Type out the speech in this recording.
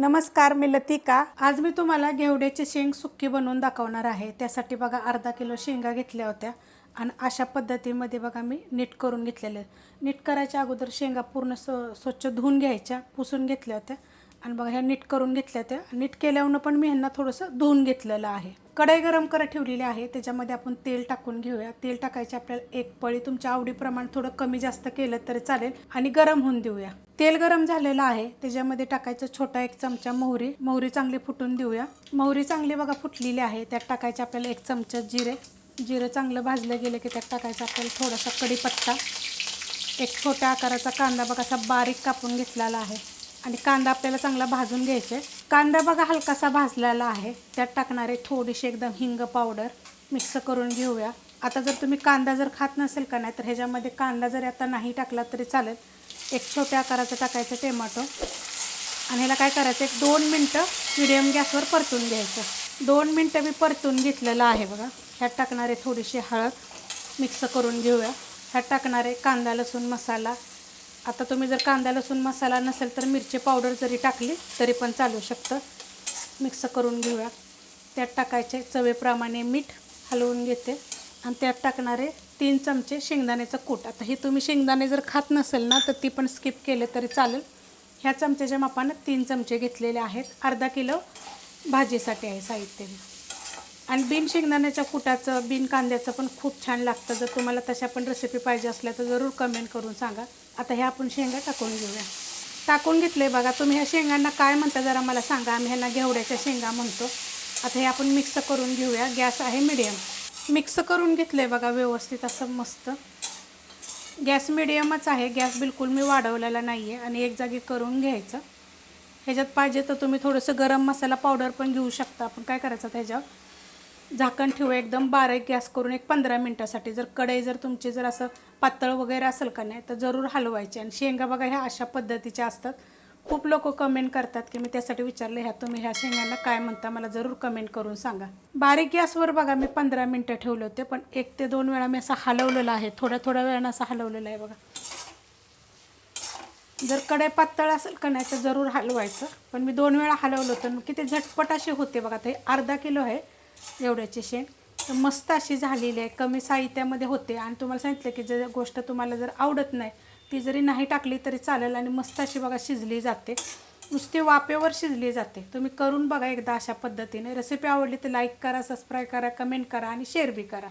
नमस्कार मी लतिका. आज मी तुम्हाला घेवड्याची शेंग सुक्की बनवून दाखवणार आहे. त्यासाठी बघा अर्धा किलो शेंगा घेतल्या होत्या आणि अशा पद्धतीमध्ये बघा मी नीट करून घेतलेले नीट करायच्या अगोदर शेंगा पूर्ण स्व स्वच्छ धुवून घ्यायच्या पुसून घेतल्या होत्या. आणि बघा ह्या नीट करून घेतल्या त्या. नीट केल्यावरनं पण मी ह्यांना थोडंसं धुवून घेतलेलं आहे. कढई गरम करत ठेवलेली आहे. त्याच्यामध्ये आपण तेल टाकून घेऊया. तेल टाकायचे आपल्याला एक पळी. तुमच्या आवडीप्रमाणे थोडं कमी जास्त केलं तरी चालेल. आणि गरम होऊन देऊया. तेल गरम झालेलं आहे. त्याच्यामध्ये टाकायचं छोटा एक चमचा मोहरी. मोहरी चांगली फुटून देऊया. मोहरी चांगली बघा फुटलेली आहे. त्यात टाकायचे आपल्याला एक चमचा जिरे. जिरं चांगलं भाजलं गेलं की त्यात टाकायचं आपल्याला थोडासा कढीपत्ता. एक छोट्या आकाराचा कांदा बघा असा बारीक कापून घेतलेला आहे. आणि कांदा आपल्याला चांगला भाजून घ्यायचा. आहे कांदा बघा हलकासा भाजलेला आहे. त्यात टाकणारे थोडीशी एकदम हिंग पावडर. मिक्स करून घेऊया. आता जर तुम्ही कांदा जर खात नसेल का नाही तर ह्याच्यामध्ये कांदा जरी आता नाही टाकला तरी चालेल. एक छोट्या आकाराचं टाकायचं टोमॅटो. आणि ह्याला काय करायचं एक दोन मिनटं मिडियम गॅसवर परतून घ्यायचं. दोन मिनटं मी परतून घेतलेलं आहे बघा. ह्यात टाकणारे थोडीशी हळद. मिक्स करून घेऊया. ह्यात टाकणारे कांदा लसूण मसाला. आता तुम्ही जर कांदा लसूण मसाला नसेल तर मिरची पावडर जरी टाकली तरी पण चालू शकतं. मिक्स करून घेऊया. त्यात टाकायचे चवेप्रमाणे मीठ हलवून घेते. आणि त्यात टाकणारे तीन चमचे शेंगदाण्याचं कूट. आता हे तुम्ही शेंगदाणे जर खात नसेल ना तर ती पण स्किप केले तरी चालेल. ह्या चमच्याच्या मापानं तीन चमचे घेतलेले आहेत. अर्धा किलो भाजीसाठी आहे साहित्य. आणि बिन शेंगदाण्याच्या कुटाचं बिन कांद्याचं पण खूप छान लागतं. जर तुम्हाला तशा पण रेसिपी पाहिजे असल्या तर जरूर कमेंट करून सांगा. आता ह्या आपण शेंगा टाकून घेऊया. टाकून घेतले बघा तुम्ही ह्या शेंगांना काय म्हणता जरा मला सांगा. आम्ही ह्यांना घेवड्याच्या शेंगा म्हणतो. आता हे आपण मिक्स करून घेऊया. गॅस आहे मिडियम मिक्स करून घेतलं आहे बघा व्यवस्थित असं मस्त. गॅस मिडियमच आहे. गॅस बिलकुल मी वाढवलेला नाही आहे आणि एक जागी करून घ्यायचं. ह्याच्यात पाहिजे तर तुम्ही थोडंसं गरम मसाला पावडर पण घेऊ शकता. आपण काय करायचं त्याच्यावर? झाकण ठेवू एकदम बारीक गॅस करून एक पंधरा मिनटासाठी. जर कढई जर तुमची जर असं पातळ वगैरे असेल का नाही तर जरूर हलवायची. आणि शेंगा बघा ह्या अशा पद्धतीच्या असतात. खूप लोक कमेंट करतात की मी त्यासाठी विचारले ह्या तुम्ही ह्या शेंगांना काय म्हणता? मला जरूर कमेंट करून सांगा. बारीक गॅसवर बघा मी पंधरा मिनटं ठेवले होते पण एक ते दोन वेळा मी असं हलवलेलं आहे. थोड्या थोड्या वेळानं असं हलवलेलं आहे बघा. जर कढई पातळ असेल का नाही तर जरूर हलवायचं. पण मी दोन वेळा हलवलं होतं. मग किती झटपट अशी होते बघा. ते अर्धा किलो आहे. एवढ्याचे शेण. तर मस्त अशी झालेली आहे. कमी साहित्यामध्ये होते. आणि तुम्हाला सांगितलं की जर गोष्ट तुम्हाला जर आवडत नाही ती जरी नाही टाकली तरी चालेल आणि मस्त अशी बघा शिजली जाते. नुसती वापेवर शिजली जाते. तुम्ही करून बघा एकदा अशा पद्धतीने. रेसिपी आवडली तर लाईक करा सबस्क्राईब करा कमेंट करा आणि शेअर बी करा.